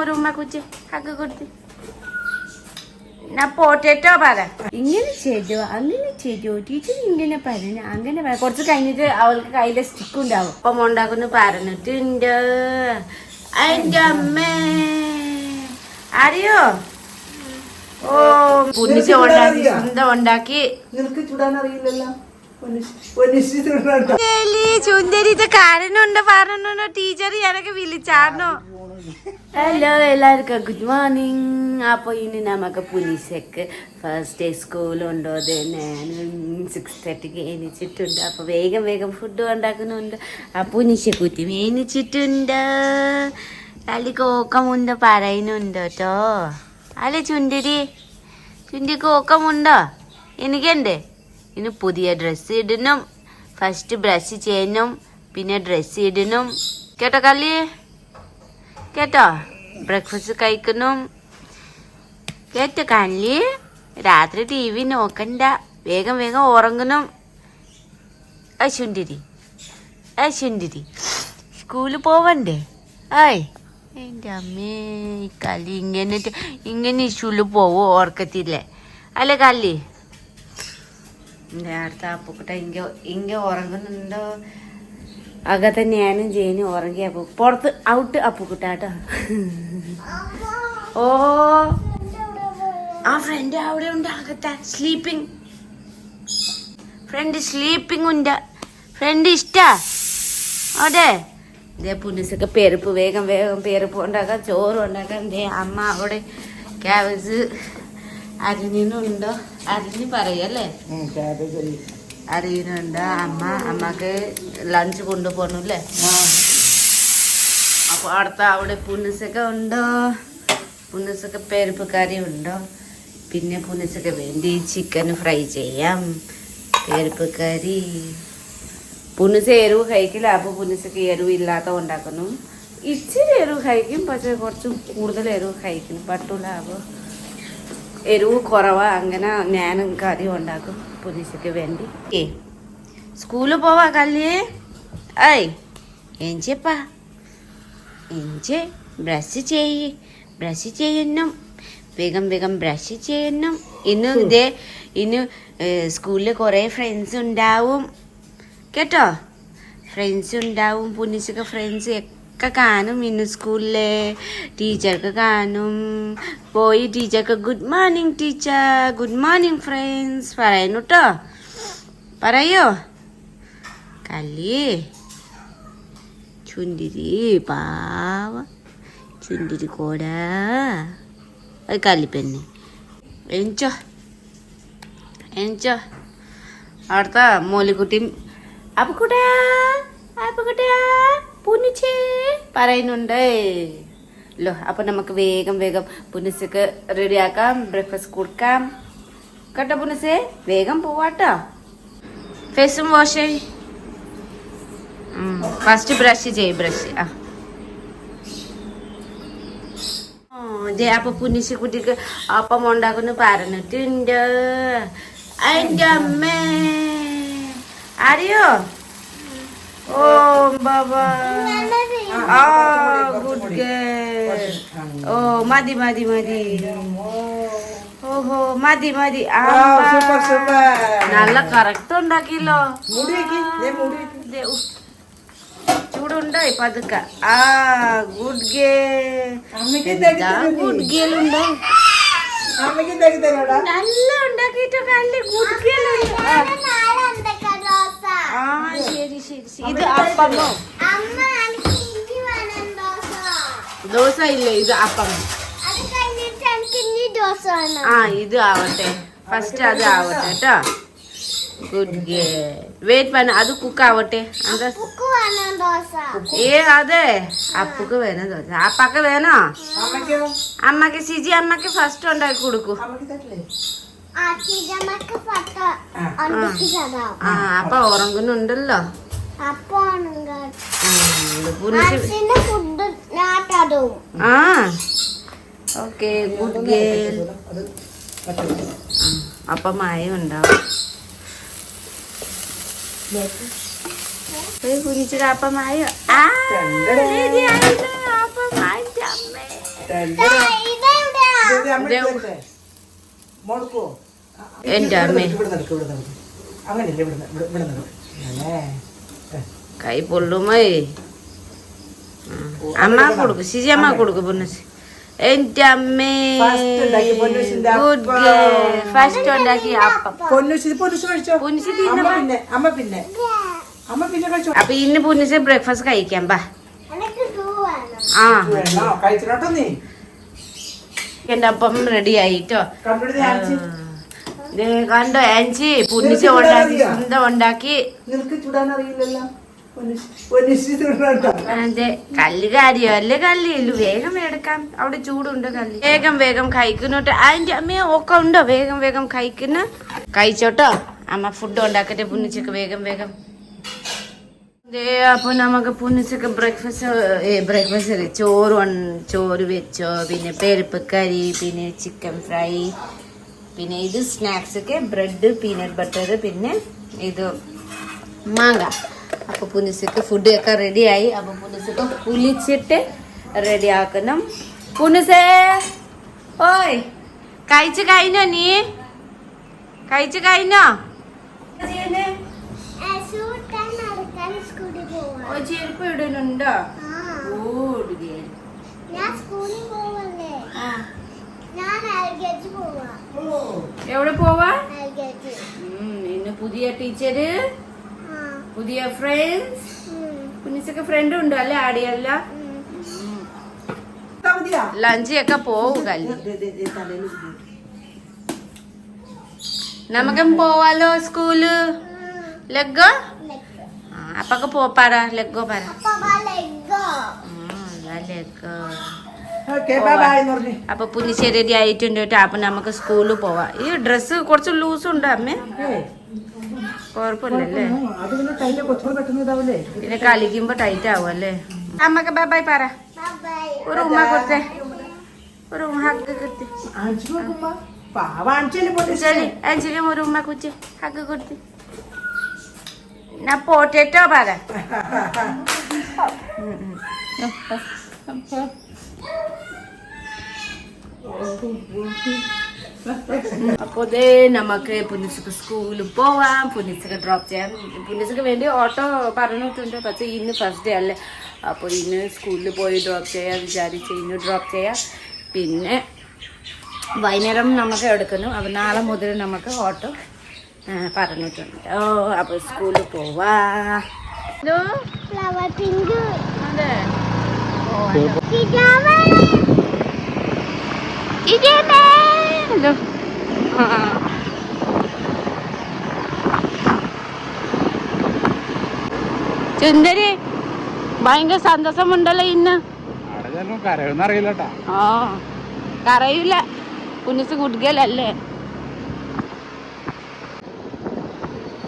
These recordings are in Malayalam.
ഒരു ഉമ്മ കുറ്റി ഹക്ക് കൊടുത്ത്. ഞാൻ പോട്ടേറ്റോ പറ ഇങ്ങനെ ചെയ്തോ അങ്ങനെ ചെയ്തോ. ടീച്ചർ ഇങ്ങനെ പറഞ്ഞു അങ്ങനെ കൊറച്ച് കഴിഞ്ഞിട്ട് അവൾക്ക് കയ്യിലെ സ്റ്റിക്ക് ഉണ്ടാവും. അപ്പം ഉണ്ടാക്കുന്നു പറഞ്ഞിട്ടുണ്ട്. അതിന്റെ അമ്മേ. അറിയോ? ഓ പുന്നിച്ച് ഉണ്ടാക്കി സ്വന്തം ഉണ്ടാക്കി. നിനക്ക് ചുടാൻ അറിയില്ലല്ലോ? ചുന്തരിത്തെ കാരണുണ്ട് പറഞ്ഞോ ടീച്ചർ എനക്ക് വിളിച്ചാണോ ഹലോ എല്ലാവർക്കും ഗുഡ് മോർണിംഗ് അപ്പോൾ ഇനി നമുക്ക് പുലിസക്ക് ഫസ്റ്റ് ഡേ സ്കൂളുണ്ടോ അത് ഞാൻ സിക്സ് തേർട്ടിക്ക് എണിച്ചിട്ടുണ്ട്. അപ്പോൾ വേഗം വേഗം ഫുഡ് ഉണ്ടാക്കുന്നുണ്ട്. ആ പുനിശ കുത്തി മേനിച്ചിട്ടുണ്ട് കളി കോക്കമുണ്ട് പറയുന്നുണ്ട് കേട്ടോ. അല്ലേ ചുണ്ടരി ചുണ്ടി കോക്കമുണ്ടോ? എനിക്കുണ്ട്. ഇനി പുതിയ ഡ്രസ്സ് ഇടണം. ഫസ്റ്റ് ബ്രഷ് ചെയ്യണം. പിന്നെ ഡ്രസ്സ് ഇടണം. കേട്ടോ കല്ലി കേട്ടോ? ബ്രേക്ക്ഫാസ്റ്റ് കഴിക്കണം. കേട്ടോ കല്ലി രാത്രി ടി വി നോക്കണ്ട. വേഗം വേഗം ഉറങ്ങണം. അശുണ്ടിരി അശുണ്ടിരി സ്കൂളിൽ പോവണ്ടേ? ആയ് എന്റെ അമ്മേ കള്ളി ഇങ്ങനെ ഇങ്ങനെ സ്കൂളിൽ പോവോ? ഓർക്കത്തില്ലേ അല്ലേ കള്ളി? നേരത്തെ അപ്പുക്കുട്ട ഇങ്ങ ഇങ്ങ ഉറങ്ങുന്നുണ്ടോ? അകത്തെ ഞാനും ജയിനും ഉറങ്ങി അപ്പു പുറത്ത് ഔട്ട് അപ്പുക്കുട്ടാട്ടോ. ഓ ആ ഫ്രണ്ട് അവിടെ ഉണ്ട് അകത്തെ സ്ലീപ്പിംഗ് ഫ്രണ്ട് സ്ലീപ്പിംഗ് ഉണ്ട്. ഫ്രണ്ട് ഇഷ്ടാ? അതെ. ഇതേ പുനസൊക്കെ പെരുപ്പ് വേഗം വേഗം പെരുപ്പ് ഉണ്ടാക്കാം ചോറ് ഉണ്ടാക്കാം. ദേ അമ്മ അവിടെ ക്യാബേജ് അരിഞ്ഞിനുണ്ടോ? അരിന് പറയല്ലേ അരിനുണ്ട് അമ്മ അമ്മയ്ക്ക് ലഞ്ച് കൊണ്ടുപോകണല്ലേ അപ്പൊ അടുത്ത അവിടെ പുനസൊക്കെ ഉണ്ടോ? പുനസൊക്കെ പെരുപ്പ് കറി ഉണ്ടോ? പിന്നെ പുനസൊക്കെ വേണ്ടി ചിക്കൻ ഫ്രൈ ചെയ്യാം. പെരുപ്പ് കറി. പുനസ് എരിവ് കഴിക്കില്ല. അപ്പൊ പുനസൊക്കെ എരിവ് ഇല്ലാത്ത ഉണ്ടാക്കുന്നു ഇച്ചിരി എരിവ് കഴിക്കും പക്ഷെ കുറച്ച് കൂടുതൽ എരിവ് കഴിക്കും പറ്റൂല അപ്പോൾ എരിവ് കുറവാണ് അങ്ങനെ ഞാനും കറി ഉണ്ടാക്കും പോലീസിക്ക് വേണ്ടി. ഏ സ്കൂളിൽ പോവാ കല്ലേ. ഏയ് എഞ്ചപ്പാ എഞ്ച് ബ്രഷ് ചെയ്യ്. ബ്രഷ് ചെയ്യണം വേഗം വേഗം ബ്രഷ് ചെയ്യണം ഇന്ന് ഇതേ ഇന്ന് സ്കൂളിൽ കുറേ ഫ്രണ്ട്സ് ഉണ്ടാവും. കേട്ടോ? ഫ്രണ്ട്സ് ഉണ്ടാവും പുനിച്ചൊക്കെ ഫ്രണ്ട്സ് ഒക്കെ കാണും. ഇന്ന് സ്കൂളിലെ ടീച്ചർക്ക് കാണും. പോയി ടീച്ചർക്ക് good morning teacher good morning friends പറയുന്നു കേട്ടോ പറയോ. കല്ലി ചുണ്ടിരി പാവ. ചുണ്ടിരി കോടാ. അത് കല്ലിപ്പെന്നെ എനിച്ചോ എനിച്ചോ അവിടുത്തെ മോലിക്കുട്ടി അപ്പുക്കുട്ടാ അപ്പുക്കുട്ടാ പുനിച്ചേ പറയുന്നുണ്ട്. ലോ അപ്പൊ നമുക്ക് വേഗം വേഗം പുനിസക്ക് റെഡിയാക്കാം ബ്രേക്ക്ഫാസ്റ്റ് കൊടുക്കാം. കേട്ടോ പുനിസേ വേഗം പോവാട്ടോ. ഫേസും വാഷ് ഫസ്റ്റ് ബ്രഷ് ചെയ് ബ്രഷ് ആ. ദേ അപ്പൊ പുനിശി കുട്ടിക്ക് അപ്പം ഉണ്ടാക്കുന്നു പറഞ്ഞിട്ടുണ്ട്. അതിന്റെ അമ്മേ. അറിയോ ഓ ബാബാ. ആ ഗുഡ് ഗേൾ ഓ മതി മതി മതി. ഓഹോ മതി മതി. നല്ല കറക്റ്റ് ഉണ്ടാക്കിയല്ലോ. ചൂടുണ്ടോ ഇപ്പൊ അതൊക്കെ? ആ ഗുഡ് ഗേ. അമ്മയ്ക്ക് തേക്ക് ഗുഡ് ഗേൾ ഉണ്ടോ നല്ല ഉണ്ടാക്കിയിട്ട് നല്ല ഗുഡ് ഗേൾ ആ ശരി ശരി ശരി. ഇത് അപ്പമോ ദോശ. ഇല്ലേ? ഇത് അപ്പം. ആ ഇത് ആവട്ടെ. ഫസ്റ്റ് അത് ആവട്ടെ കേട്ടോ. ഗുഡ് വെയിറ്റ് പണ അത് കുക്ക് ആവട്ടെ. ഏ അതെ. അപ്പുക്ക് വേണം ദോശ. അപ്പക്ക് വേണോ? അമ്മയ്ക്ക് സിജി അമ്മയ്ക്ക് ഫസ്റ്റ് ഉണ്ടാക്കി കൊടുക്കൂ. ആ അപ്പ ഉറങ്ങുന്നുണ്ടല്ലോ. അപ്പൊ ആ ഓക്കെ ഗുഡ് ഗേൾ. അപ്പൊ മഴ. ഉണ്ടാവും ഒരു കുഞ്ഞിച്ചിട്ട് അപ്പമായോ ആ ആയില്ലോ, അപ്പമായി അമ്മേ. മോൾക്കോ എന്റെ ഇവിടെ അമ്മേ. കൈ പൊള്ളുമേ. അമ്മ കൊടുക്ക് ശിജി അമ്മ കൊടുക്ക് പൊന്നസ് എന്റെ അമ്മേ. ഗുഡ് അപ്പം. ഫസ്റ്റ് ഉണ്ടാക്കി അപ്പം. പൊന്നൂസ് ഇത് പൊന്നൂസ് അമ്മ പിന്നെ അമ്മ പിന്നെ. അമ്മ പിന്നെ കഴിച്ചോ? അപ്പൊ ഇന്ന് പൊന്നിച്ച് ബ്രേക്ക്ഫാസ്റ്റ് കഴിക്കാം ബാ. ആ. വേണോ? കഴിച്ചിട്ടോ നീ? എന്റെ അപ്പം റെഡി ആയിട്ടോ? കണ്ടോ ആൻസി നിനക്ക് ഉണ്ടാക്കി? സ്വന്തം ഉണ്ടാക്കി. നിനക്ക് ചുടാൻ അറിയില്ലല്ലോ. അതെ കല്ല് കാര്യോ? അല്ലേ കല്ലില്ലു വേഗം എടുക്കാം. അവിടെ ചൂടുണ്ട് കല്ല്. വേഗം വേഗം കഴിക്കുന്നോട്ട് അതിന്റെ അമ്മയെ ഒക്കെ ഉണ്ടോ? വേഗം വേഗം കഴിക്കുന്ന. കഴിച്ചോട്ടോ? അമ്മ ഫുഡ് ഉണ്ടാക്കട്ടെ പൊന്നിച്ചക്ക് വേഗം വേഗം. അപ്പൊ നമുക്ക് പുണ്ണിച്ചക്ക് ബ്രേക്ക്ഫാസ്റ്റ് ബ്രേക്ക്ഫാസ്റ്റ് ചോറ് ചോറ് വെച്ചോ. പിന്നെ പരിപ്പ് കറി പിന്നെ ചിക്കൻ ഫ്രൈ പിന്നെ ഇത് സ്നാക്സ് ഒക്കെ ബ്രെഡ് പീനട്ട് ബട്ടർ പിന്നെ ഇത് മാങ്ങ. അപ്പൊ പുനിസക്ക് ഫുഡ് ഒക്കെ റെഡിയായി അപ്പൊ പുനിസക്ക് കുളിച്ചിട്ട് റെഡി ആക്കണം. പുനിസേ ഓയ് കഴിച്ചു കഴിഞ്ഞോ നീ? കഴിച്ചു കഴിഞ്ഞോ? ചെരുപ്പ് ഇടുന്നുണ്ടോ? ഗേൾ ഞാൻ സ്കൂളിൽ പോവല്ലേ? ഞാൻ എൽ കെ ജി പോവാ. എവിടെ പോവാ എൽ കെ ജി ഉം, ഇന്ന് പുതിയ ടീച്ചറ് ആ പുതിയ ഫ്രണ്ട്സ് ഉം, പുനിസക്ക് ഫ്രണ്ട് ഉണ്ടോ അല്ലേ ആടിയല്ല ഉം. ഇതാ മതിയാ? ലഞ്ച് ഒക്കെ പോവും കല്ല് ദേ, ദേ, ദേ, തലയിൽ ഇത്. നമുക്കും പോവാലോ സ്കൂൾ ലഗോ ലെഗ്. ആ, അപ്പൊക്കെ പോ പറ ലഗോ പറ അപ്പ ലെഗോ അപ്പൊ പുനിശ്ശേരി റെഡി ആയിട്ടുണ്ട് കേട്ടോ. അപ്പൊ നമുക്ക് സ്കൂളിൽ പോവാം. ഈ ഡ്രസ്സ് കുറച്ച് ലൂസ് ഉണ്ട് അമ്മേ. കുഴപ്പമില്ലല്ലേ പിന്നെ കളിക്കുമ്പോ ടൈറ്റ് ആവും അല്ലേ? അമ്മയ്ക്ക് ബാബായ് പറ. ഒരു ഉമ്മ കൊടുത്തേ. ഒരു ഉമ്മ ഹക്ക് ശരി അഞ്ചിലും ഒരു ഉമ്മ കുറ്റി ഹക്ക് കൊടുത്തി. ഞാൻ പോട്ടേറ്റോ പറ അപ്പൊ ദേ നമുക്ക് പുനിസക്ക് സ്കൂളിൽ പോവാം. പുനിസക്ക് ഡ്രോപ്പ് ചെയ്യാം. പുനിസക്ക് വേണ്ടി ഓട്ടോ പറഞ്ഞിട്ടുണ്ട് പക്ഷേ ഇന്ന് ഫസ്റ്റ് ഡേ അല്ലേ? അപ്പോൾ ഇന്ന് സ്കൂളിൽ പോയി ഡ്രോപ്പ് ചെയ്യാം. വിചാരിച്ച് ഇന്ന് ഡ്രോപ്പ് ചെയ്യാം. പിന്നെ വൈകുന്നേരം നമുക്ക് എടുക്കുന്നു. അപ്പോൾ നാളെ മുതൽ നമുക്ക് ഓട്ടോ പറഞ്ഞിട്ടുണ്ട് ഓ അപ്പോൾ സ്കൂളിൽ പോവാ. ഇതോ, അതെ. സുന്ദരി ഭയങ്കര സന്തോഷമുണ്ടല്ലോ ഇന്ന്. കരയൂല ആ കുഞ്ഞിസ് കുട്ടികളല്ലേ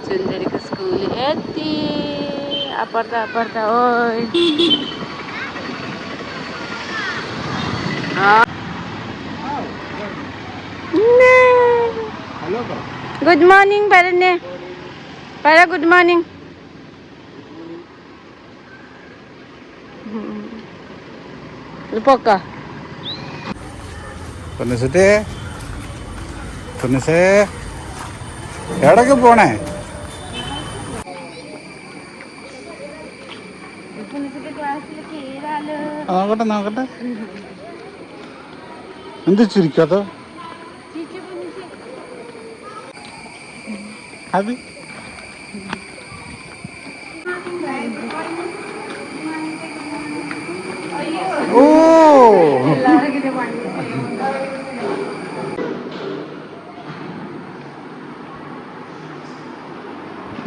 സുന്ദരിക്ക് സ്കൂളിൽ എത്തി. അപ്പുറത്ത അപ്പുറത്ത ഓയ്. ഹലോ പറ. ഗുഡ് മോർണിംഗ് പറഞ്ഞേ പറ ഗുഡ് മോർണിംഗ്. പൊക്ക. പൊന്നസത്തെ പൊന്നസേ എവിടൊക്കെ പോണേ? നോക്കട്ടെ നോക്കട്ടെ. എന്ത് ചിരിക്കാത്ത? അത്. ഓ.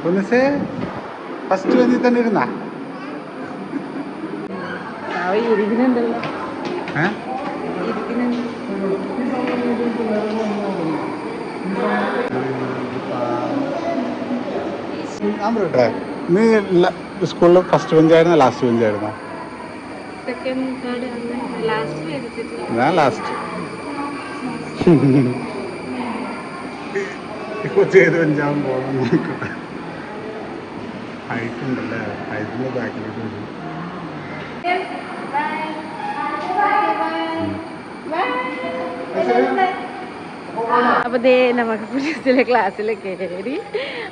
പൊന്നസേ ഫസ്റ്റ് വന്നി തന്നെ ഇരുന്നാ? ഇരിക്കുന്നുണ്ടല്ലോ ഏ? നീ സ്കൂളിൽ ഫസ്റ്റ് ബെഞ്ചായിരുന്നോ ലാസ്റ്റ് ബെഞ്ചായിരുന്നോ ഞാൻ ലാസ്റ്റ് ഇപ്പൊ ചെയ്ത് ബെഞ്ചാകും പോകണം നോക്കട്ടെ. ഹൈറ്റ് ഉണ്ടല്ലേ? ഹൈറ്റിന്റെ ബാക്കിലോട്ട് വരും. അപ്പൊ ദേ നമുക്ക് പുലിസിലെ ക്ലാസ്സിൽ കയറി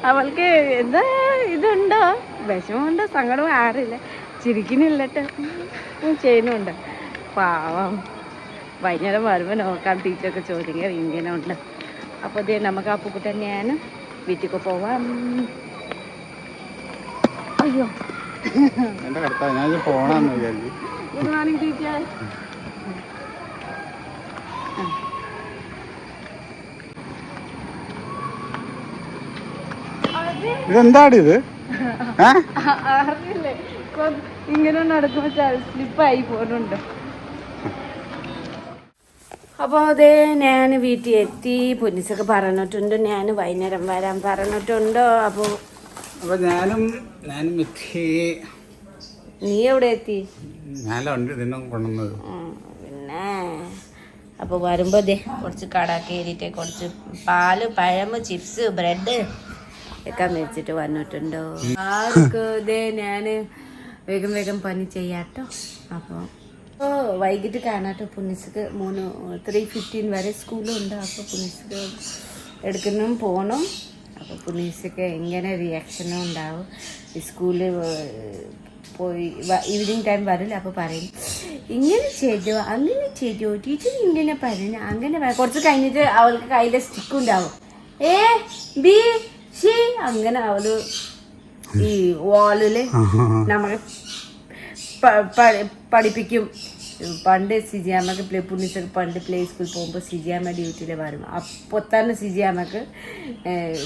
അവൾക്ക് എന്താ ഇതുണ്ടോ? വിഷമമുണ്ട്? സങ്കടം ആറില്ല ചിരിക്കുന്നില്ലട്ടോ ചെയ്യുന്നുണ്ട്. പാവം. വൈകുന്നേരം വരുമ്പോൾ നോക്കാം. ടീച്ചറൊക്കെ ചോദിക്കുക ഇങ്ങനെ ഉണ്ട്. അപ്പോൾ ദേ നമുക്ക് ആ അപ്പുക്കുട്ടി തന്നെയാണ്. വീട്ടിലേക്ക് പോവാം. അയ്യോ. ഗുഡ് മോർണിംഗ് ടീച്ചർ ഇതെന്താടി ഇത്? ഇങ്ങനെ നടക്കുമ്പോ സ്ലിപ്പായി പോകുന്നുണ്ട് അപ്പോൾ അതെ ഞാൻ വീട്ടിൽ എത്തി പൊന്നിച്ചൊക്കെ പറഞ്ഞിട്ടുണ്ട്. ഞാൻ വൈകുന്നേരം വരാൻ പറഞ്ഞിട്ടുണ്ട്. അപ്പോൾ അപ്പോൾ ഞാനും ഞാനും എത്തി. നീ എവിടെ എത്തി? ഞാനുണ്ട് ഇതിനെ കൊണ്ടുവന്നത്. അപ്പോൾ വരുമ്പോൾ ദേ കുറച്ച് കടക്കേരിയിട്ട് കുറച്ച് പാൽ പഴം ചിപ്സ് ബ്രെഡ് ഒക്കെ മേടിച്ചിട്ട് വന്നിട്ടുണ്ടോ? ആർക്ക് ഇതേ ഞാൻ വേഗം വേഗം പണി ചെയ്യാട്ടോ. അപ്പോൾ ഓ വൈകിട്ട് കാണാട്ടോ പുണ്യസ്ക്ക് മൂന്ന് ത്രീ ഫിഫ്റ്റീൻ വരെ സ്കൂളുണ്ട്. അപ്പോൾ പുണ്യസ്ക്ക് എടുക്കണം പോകണം അപ്പോൾ പുണ്യസ്ക്ക് എങ്ങനെ റിയാക്ഷനും ഉണ്ടാവും? സ്കൂളിൽ പോയി ഈവനിങ് ടൈം വരില്ല അപ്പോൾ പറയും ഇങ്ങനെ ചെയ്തോ അങ്ങനെ ചെയ്തോ ടീച്ചർ ഇങ്ങനെ പറഞ്ഞു അങ്ങനെ കുറച്ച് കഴിഞ്ഞിട്ട് അവൾക്ക് കയ്യിലെ സ്റ്റിക്ക് ഉണ്ടാവും. ഏ ബി സി അങ്ങനെ അവൾ ഈ വാളിൽ നമ്മളെ പഠിപ്പിക്കും. പണ്ട് സിജിയാമ്മക്ക് പ്ലേ പുണ്യസൊക്കെ പണ്ട് പ്ലേ സ്കൂൾ പോകുമ്പോൾ സിജിയാമ്മ ഡ്യൂട്ടിയിൽ വരും. അപ്പോൾ തന്നെ സിജിയാമ്മക്ക്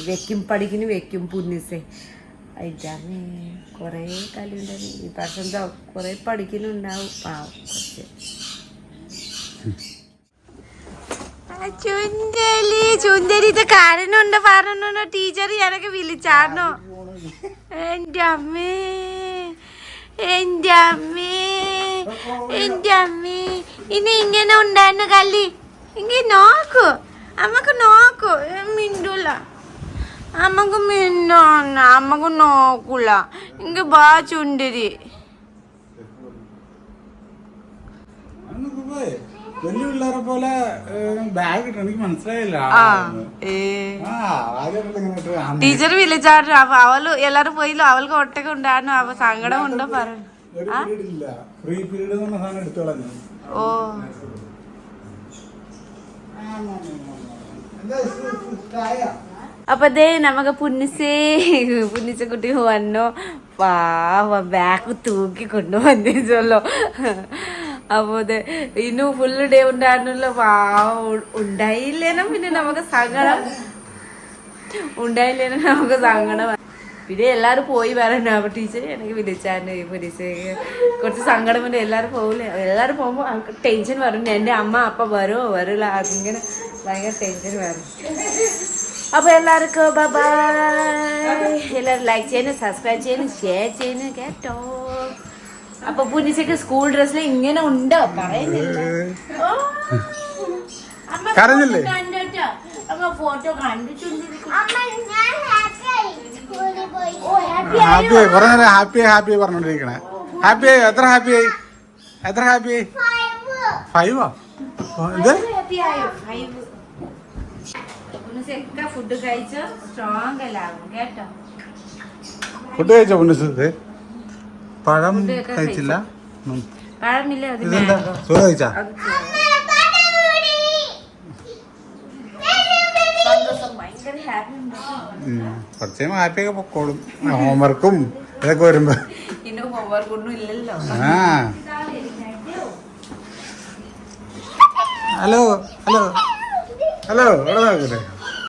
വെക്കും പഠിക്കുന്നു വെക്കും പുണ്യസെ. അയച്ചാമേ കുറേ കളിയുണ്ടാവും ഈ പ്രാവശ്യം എന്താ കുറേ പഠിക്കുന്നുണ്ടാവും. പാവം കുറച്ച് ചുന്തലി ചുന്തലി ഇത് കാരണുണ്ട് പറഞ്ഞുണ്ടോ ടീച്ചർ ഞാനൊക്കെ വിളിച്ചാർന്നോ. എന്റെ അമ്മേ എന്റെ അമ്മേ എന്റെ അമ്മേ. ഇനി ഇങ്ങനെ ഉണ്ടായിരുന്നു കല്ലി. ഇങ്ങനെ നോക്കൂ. അമ്മയ്ക്ക് നോക്കൂ. മിണ്ടൂല. അമ്മയ്ക്ക് മിണ്ടോന്ന അമ്മയ്ക്ക് നോക്കൂല. ഇങ്ങ ബാ ചുണ്ടരി. വലിയ പിള്ളേരെ പോലെ ബാഗ് ഇട്ട്. എനിക്ക് മനസ്സിലായില്ല. ടീച്ചർ വിളിച്ചായിരുന്നു. അപ്പൊ അവൾ എല്ലാരും പോയില്ലോ? അവൾക്ക് ഒട്ടൊക്കെ ഉണ്ടായിരുന്നു. അപ്പൊ സങ്കടം ഉണ്ടോ പറഞ്ഞു ഓ. എന്താ അപ്പൊ അതേ നമുക്ക് പുന്നിസേ പുന്നിച്ച കുട്ടി വന്നു. പാവ ബാഗ് തൂക്കി കൊണ്ടുവന്നിച്ചല്ലോ അപ്പൊ അതെ ഇന്നും ഫുള്ള് ഡേ ഉണ്ടായിരുന്നല്ലോ. ഉണ്ടായില്ലേനും പിന്നെ നമുക്ക് സങ്കടം. ഉണ്ടായില്ലേനും നമുക്ക് സങ്കടം. പിന്നെ എല്ലാരും പോയി വരണ്ട അപ്പൊ ടീച്ചർ എനിക്ക് വിളിച്ചാണ് പോലീസ് കുറച്ച് സങ്കടം പിന്നെ എല്ലാരും പോകില്ല എല്ലാരും പോകുമ്പോ അവർക്ക് ടെൻഷൻ വരും. എന്റെ അമ്മ അപ്പ വരുമോ വരില്ല. അതിങ്ങനെ ഭയങ്കര ടെൻഷൻ വരും. അപ്പൊ എല്ലാവർക്കും ബൈ എല്ലാവരും ലൈക്ക് ചെയ്യാനും സബ്സ്ക്രൈബ് ചെയ്യാനും ഷെയർ ചെയ്യാനും കേട്ടോ. അപ്പൊ പുനിച്ചക്ക് സ്കൂൾ ഡ്രസ്സിൽ ഇങ്ങനെ ഉണ്ടോ. പറയുന്നില്ല. ഓ, അമ്മ കരഞ്ഞില്ലേ? അമ്മ ഫോട്ടോ കണ്ടിട്ടുണ്ട്. അമ്മ ഞാൻ ഹാപ്പിയായി ഹാപ്പി കുറെ നേരം ഹാപ്പി ആയി ഹാപ്പി ആയി പറഞ്ഞോണ്ടിരിക്കണേ. ഹാപ്പി ആയി? എത്ര ഹാപ്പി ആയി? എത്ര ഹാപ്പി ആയി? ഫൈവ് ഫൈവാ ഫുഡ് കഴിച്ച് സ്ട്രോങ് കേട്ടോ? ഫുഡ് കഴിച്ചോ പഴം കഴിച്ചില്ല. പഴമില്ല ഇതെന്താ. ചോറ് കഴിച്ചാ. കുറച്ച് ഹാപ്പി ഒക്കെ പൊക്കോളും. ഹോംവർക്കും ഇതൊക്കെ വരുമ്പോ. ആ. Hello hello. ഹലോ ഇവിടെ നോക്കട്ടെ